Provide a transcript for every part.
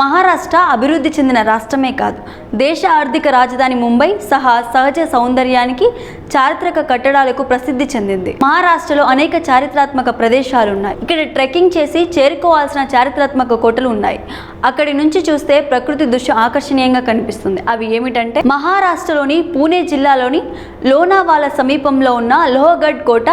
మహారాష్ట్ర అభివృద్ధి చెందిన రాష్ట్రమే కాదు. దేశ ఆర్థిక రాజధాని ముంబై సహా సహజ సౌందర్యానికి చారిత్రక కట్టడాలకు ప్రసిద్ధి చెందింది. మహారాష్ట్రలో అనేక చారిత్రాత్మక ప్రదేశాలు ఉన్నాయి ఇక్కడ ట్రెక్కింగ్ చేసి చేరుకోవాల్సిన చారిత్రాత్మక కోటలు ఉన్నాయి. అక్కడి నుంచి చూస్తే ప్రకృతి దృశ్యం ఆకర్షణీయంగా కనిపిస్తుంది. అవి ఏమిటంటే మహారాష్ట్రలోని పూణే జిల్లాలోని లోనావాలా సమీపంలో ఉన్న లోహగఢ్ కోట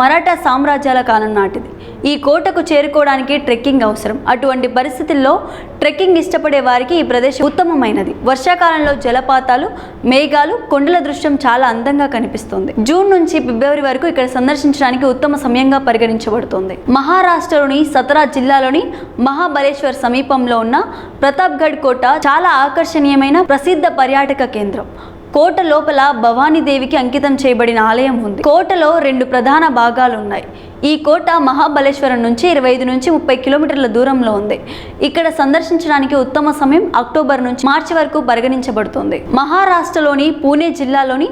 మరాఠా సామ్రాజ్యాల కాలం నాటిది. ఈ కోటకు చేరుకోవడానికి ట్రెక్కింగ్ అవసరం. అటువంటి పరిస్థితుల్లో ట్రెక్కింగ్ ఇష్టపడే వారికి ఈ ప్రదేశం ఉత్తమమైనది. వర్షాకాలంలో జలపాతాలు మేఘాలు కొండల దృశ్యం చాలా అందంగా కనిపిస్తుంది. జూన్ నుంచి ఫిబ్రవరి వరకు ఇక్కడ సందర్శించడానికి ఉత్తమ సమయంగా పరిగణించబడుతుంది. మహారాష్ట్రలోని సతరా జిల్లాలోని మహాబలేశ్వర్ సమీపంలో ఉన్న ప్రతాప్గఢ్ కోట చాలా ఆకర్షణీయమైన ప్రసిద్ధ పర్యాటక కేంద్రం. కోట లోపల భవానీదేవికి అంకితం చేయబడిన ఆలయం ఉంది. కోటలో రెండు ప్రధాన భాగాలు ఉన్నాయి. ఈ కోట మహాబలేశ్వరం నుంచి ఇరవై ఐదు నుంచి ముప్పై కిలోమీటర్ల దూరంలో ఉంది. ఇక్కడ సందర్శించడానికి ఉత్తమ సమయం అక్టోబర్ నుంచి మార్చి వరకు పరిగణించబడుతుంది. మహారాష్ట్రలోని పూణే జిల్లాలోని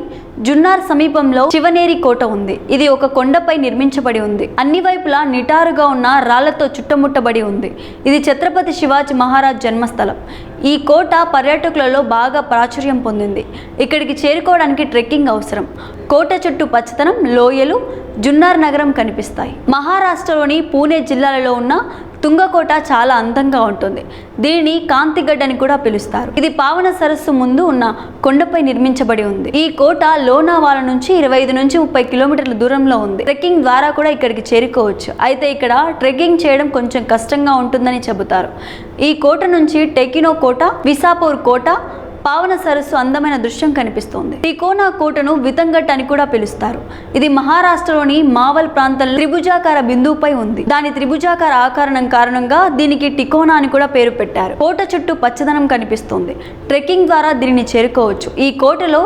జున్నార్ సమీపంలో శివనేరి కోట ఉంది. ఇది ఒక కొండపై నిర్మించబడి ఉంది. అన్ని వైపులా నిటారుగా ఉన్న రాళ్ళతో చుట్టముట్టబడి ఉంది. ఇది ఛత్రపతి శివాజీ మహారాజ్ జన్మస్థలం. ఈ కోట పర్యాటకులలో బాగా ప్రాచుర్యం పొందింది. ఇక్కడికి చేరుకోవడానికి ట్రెక్కింగ్ అవసరం. కోట చుట్టూ పచ్చదనం లోయలు జున్నార్ నగరం కనిపిస్తాయి. మహారాష్ట్రలోని పూణే జిల్లాలలో ఉన్న తుంగకోట చాలా అందంగా ఉంటుంది. దీనిని కాంతిగడ్డ అని కూడా పిలుస్తారు. ఇది పావన సరస్సు ముందు ఉన్న కొండపై నిర్మించబడి ఉంది. ఈ కోట లోనావాల నుంచి ఇరవై ఐదు నుంచి ముప్పై కిలోమీటర్ల దూరంలో ఉంది. ట్రెక్కింగ్ ద్వారా కూడా ఇక్కడికి చేరుకోవచ్చు. అయితే ఇక్కడ ట్రెక్కింగ్ చేయడం కొంచెం కష్టంగా ఉంటుందని చెబుతారు. ఈ కోట నుంచి టెకినో కోట విసాపూర్ కోట పావన సరస్సు అందమైన దృశ్యం కనిపిస్తోంది. తికోనా కోటను వితంగట్ అని కూడా పిలుస్తారు. ఇది మహారాష్ట్రలోని మావల్ ప్రాంతంలో త్రిభుజాకార బిందువుపై ఉంది. దాని త్రిభుజాకార ఆకారణం కారణంగా దీనికి టికోనా అని కూడా పేరు పెట్టారు. కోట చుట్టూ పచ్చదనం కనిపిస్తుంది. ట్రెక్కింగ్ ద్వారా దీనిని చేరుకోవచ్చు. ఈ కోటలో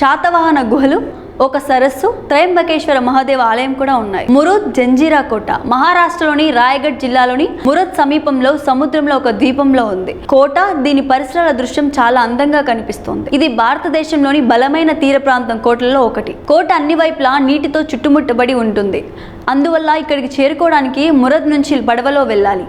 శాతవాహన గుహలు ఒక సరస్సు త్రయంబకేశ్వర మహాదేవ ఆలయం కూడా ఉన్నాయి. మురుద్ జంజీరా కోట మహారాష్ట్రలోని రాయగఢ్ జిల్లాలోని మురుద్ సమీపంలో సముద్రంలో ఒక ద్వీపంలో ఉంది. కోట దీని పరిసరాల దృశ్యం చాలా అందంగా కనిపిస్తుంది. ఇది భారతదేశంలోని బలమైన తీర ప్రాంతం కోటలలో ఒకటి. కోట అన్ని వైపులా నీటితో చుట్టుముట్టబడి ఉంటుంది. అందువల్ల ఇక్కడికి చేరుకోవడానికి మురద్ నుంచి పడవలో వెళ్ళాలి.